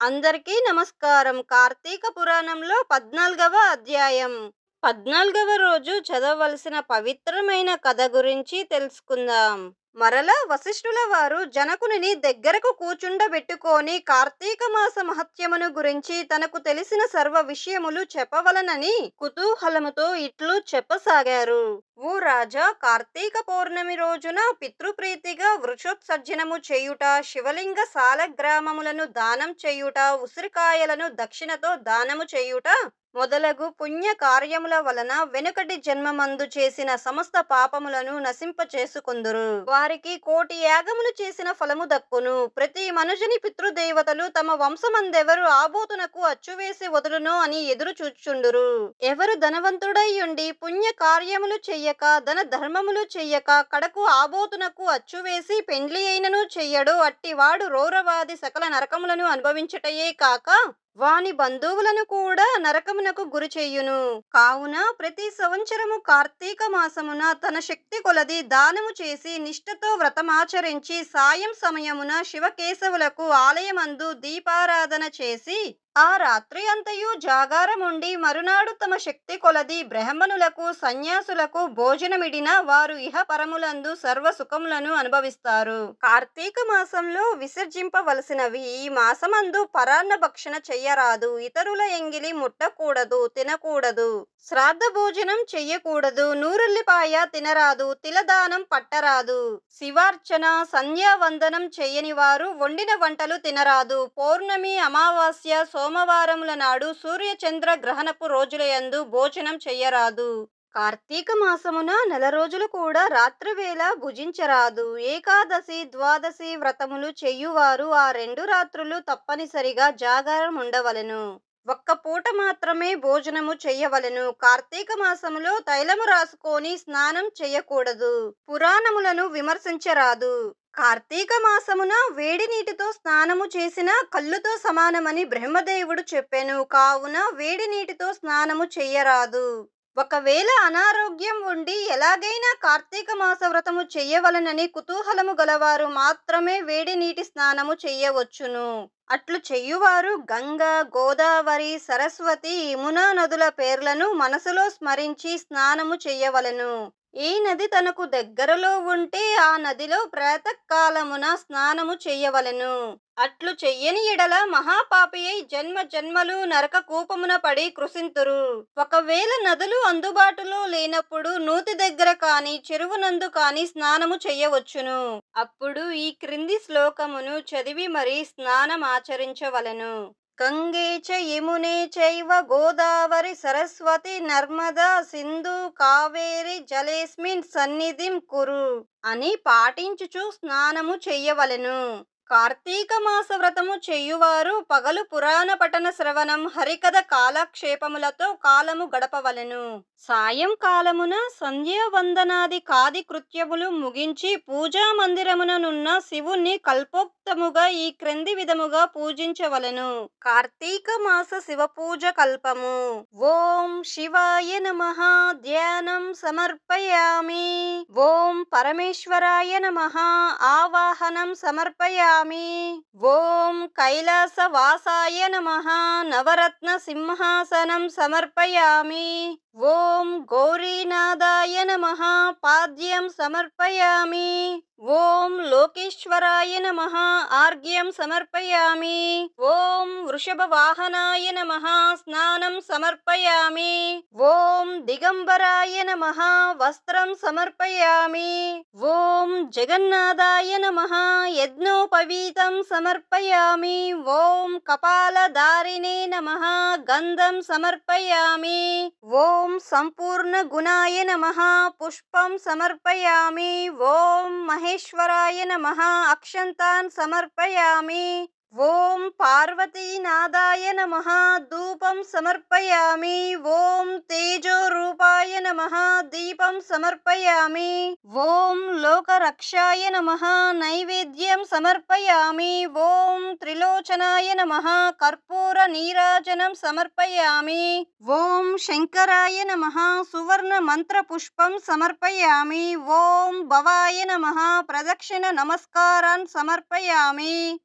అందరికీ నమస్కారం. కార్తీక పురాణంలో పద్నాలుగవ అధ్యాయం. పద్నాలుగవ రోజు చదవలసిన పవిత్రమైన కథ గురించి తెలుసుకుందాం. మరల వశిష్ఠుల వారు జనకుని దగ్గరకు కూచుండబెట్టుకొని కార్తీక మాస మహత్యమును గురించి తనకు తెలిసిన సర్వ విషయములు చెప్పవలనని కుతూహలముతో ఇట్లు చెప్పసాగారు. ఓ రాజా కార్తీక పౌర్ణమి రోజున పితృప్రీతిగా వృషోత్సర్జనము చేయుట, శివలింగ సాలగ్రామములను దానం చేయుట, ఉసిరికాయలను దక్షిణతో దానము చేయుట మొదలగు పుణ్య కార్యముల వలన వెనుకటి జన్మమందు చేసిన సమస్త పాపములను నశింపచేసుకుందురు వారికి కోటి యాగములు చేసిన ఫలము దక్కును. ప్రతి మనుషుని పితృదేవతలు తమ వంశమందెవరు ఆబోతునకు అచ్చువేసి వదులునో అని ఎదురు చూచుండురు. ఎవరు ధనవంతుడైయుండి పుణ్య కార్యములు చెయ్యక, ధన ధర్మములు చెయ్యక, కడకు ఆబోతునకు అచ్చువేసి పెండ్లి అయినను చెయ్యడు. అట్టివాడు రౌరవాది సకల నరకములను అనుభవించుటయే కాక వాని బంధువులను కూడా నరకమునకు గురి చేయును. కావున ప్రతి సంవత్సరము కార్తీక మాసమున తన శక్తి కొలది దానము చేసి నిష్ఠతో వ్రతమాచరించి సాయం సమయమున శివకేశవులకు ఆలయమందు దీపారాధన చేసి ఆ రాత్రి అంతయు జాగారముండి మరునాడు తమ శక్తి కొలది బ్రహ్మణులకు సన్యాసులకు భోజనమిడిన వారు ఇహ పరములందు సర్వ సుఖములను అనుభవిస్తారు. కార్తీక మాసంలో విసర్జింపవలసినవి ఈ మాసమందు పరాన్న భక్షణ చెయ్యరాదు. ఇతరుల ఎంగిలి ముట్టకూడదు, తినకూడదు. శ్రాద్ధ భోజనం చెయ్యకూడదు. నూరుల్లిపాయ తినరాదు. తిలదానం పట్టరాదు. శివార్చన, సంధ్యావందనం చెయ్యని వారు వండిన వంటలు తినరాదు. పౌర్ణమి, అమావాస్య, సో సోమవారముల నాడు సూర్య చంద్ర గ్రహణపు రోజులయందు భోజనం చెయ్యరాదు. కార్తీక మాసమున నెల రోజులు కూడా రాత్రివేళ భుజించరాదు. ఏకాదశి, ద్వాదశి వ్రతములు చెయ్యువారు ఆ రెండు రాత్రులు తప్పనిసరిగా జాగారముండవలెను. ఒక్క పూట మాత్రమే భోజనము చెయ్యవలెను. కార్తీక మాసములో తైలము రాసుకొని స్నానం చెయ్యకూడదు. పురాణములను విమర్శించరాదు. కార్తీక మాసమున వేడి నీటితో స్నానము చేసిన కళ్ళుతో సమానమని బ్రహ్మదేవుడు చెప్పెను. కావున వేడి నీటితో స్నానము చెయ్యరాదు. ఒకవేళ అనారోగ్యం ఉండి ఎలాగైనా కార్తీక మాస వ్రతము చెయ్యవలనని కుతూహలము గలవారు మాత్రమే వేడి నీటి స్నానము చెయ్యవచ్చును. అట్లు చెయ్యువారు గంగ, గోదావరి, సరస్వతి, యమునా నదుల పేర్లను మనసులో స్మరించి స్నానము చెయ్యవలను ఈ నది తనకు దగ్గరలో ఉంటే ఆ నదిలో ప్రాతకాలమున స్నానము చెయ్యవలెను. అట్లు చెయ్యని ఎడల మహాపాపి అయి జన్మ జన్మలు నరక కూపమున పడి కృశింతురు. ఒకవేళ నదులు అందుబాటులో లేనప్పుడు నూతి దగ్గర కాని, చెరువునందు కాని స్నానము చెయ్యవచ్చును. అప్పుడు ఈ క్రింది శ్లోకమును చదివి మరి స్నానమాచరించవలెను. గంగే చ యమునే చైవ గోదావరి సరస్వతి నర్మదా సింధు కావేరి జలేస్మిన్ సన్నిధిం కురు అని పాటించుచు స్నానము చెయ్యవలెను. కార్తీక మాస వ్రతము చేయువారు పగలు పురాణ పఠన శ్రవణం, హరికథ కాలక్షేపములతో కాలము గడపవలెను. సాయంకాలమున సంధ్యావందనాది కాది కృత్యములు ముగించి పూజా నున్న శివుణ్ణి కల్పోక్తముగా ఈ క్రింది విధముగా పూజించవలెను. కార్తీక మాస శివ పూజ కల్పము ఓం శివాయ నమః ధ్యానం సమర్పయామి. ఓం పరమేశ్వరాయ నమః ఆవాహనం సమర్పయామి. ఓం కైలాసవాసాయ నమ నవరత్న సింహాసనం సమర్పయామి. ఓం గౌరీనాథాయ నమ పాద్యం సమర్పయామి. ఓం లోకేశ్వరాయ నమ ఆర్ఘ్యం సమర్పయామి. ఓం వృషభవాహనాయ నమ స్నానం సమర్పయామి. ఓం దిగంబరాయ నమ వస్త్రం సమర్పయామి. జగన్నాథాయ నమ యజ్ఞోపవీతం సమర్పయామి. ఓం కపాలధారిణే నమ గంధం సమర్పయామి. ఓం సంపూర్ణ గుణాయ నమ పుష్పం సమర్పయామి. ఓం మహేశ్వరాయ నమ అక్షంతాన్ సమర్పయామి. ఓం పార్వతీనాదాయ నమ ధూపం సమర్పయామి. ఓం తేజోరూపాయ నమ దీపం సమర్పయామి. ఓం లోకరక్షాయ నమ నైవేద్యం సమర్పయామి. ఓం త్రిలోచనాయ నమ కర్పూర నీరాజనం సమర్పయామి. ఓం శంకరాయ నమ సువర్ణ మంత్ర పుష్పం సమర్పయామి. ఓం భవాయ నమ ప్రదక్షిణ నమస్కారాన్ సమర్పయామి.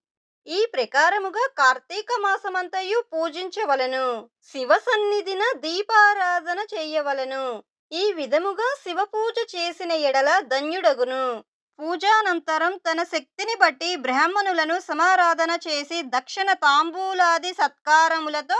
ఈ ప్రకారముగా కార్తీక మాసమంతయు పూజించవలెను. శివ సన్నిధిన దీపారాధన చేయవలను. ఈ విధముగా శివ పూజ చేసిన ఎడల ధన్యుడగును. పూజానంతరం తన శక్తిని బట్టి బ్రాహ్మణులను సమారాధన చేసి దక్షిణ తాంబూలాది సత్కారములతో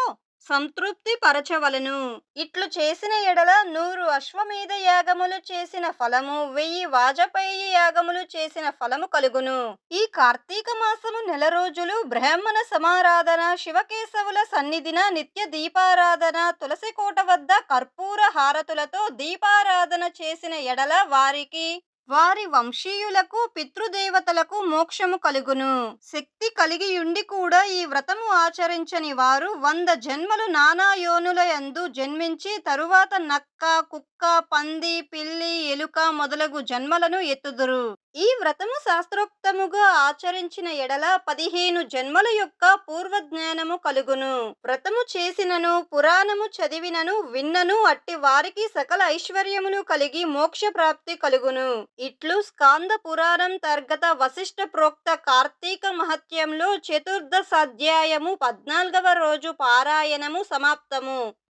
సంతృప్తి పరచవలెను. ఇట్లు చేసిన ఎడల నూరు అశ్వమేధ యాగములు చేసిన ఫలము వెయ్యి వాజపేయి యాగములు చేసిన ఫలము కలుగును. ఈ కార్తీక మాసము నెల రోజులు బ్రాహ్మణ సమారాధన శివకేశవుల సన్నిధిన నిత్య దీపారాధన తులసి కోట వద్ద కర్పూర హారతులతో దీపారాధన చేసిన ఎడల వారికి వారి వంశీయులకు పితృదేవతలకు మోక్షము కలుగును. శక్తి కలిగియుండి కూడా ఈ వ్రతము ఆచరించని వారు వంద జన్మలు నానా యోనుల యందు జన్మించి తరువాత నక్క కుక్క పంది పిల్లి ఎలుక మొదలగు జన్మలను ఎత్తుదురు. ఈ వ్రతము శాస్త్రోక్తముగా ఆచరించిన ఎడల పదిహేను జన్మల యొక్క పూర్వ జ్ఞానము కలుగును. వ్రతము చేసినను పురాణము చదివినను విన్నను అట్టి వారికి సకల ఐశ్వర్యములు కలిగి మోక్ష ప్రాప్తి కలుగును. ఇట్లు స్కాంద పురాణం తర్గత వశిష్ఠ ప్రోక్త కార్తీక మహత్యంలో చతుర్దశాధ్యాయము పద్నాలుగవ రోజు పారాయణము సమాప్తము.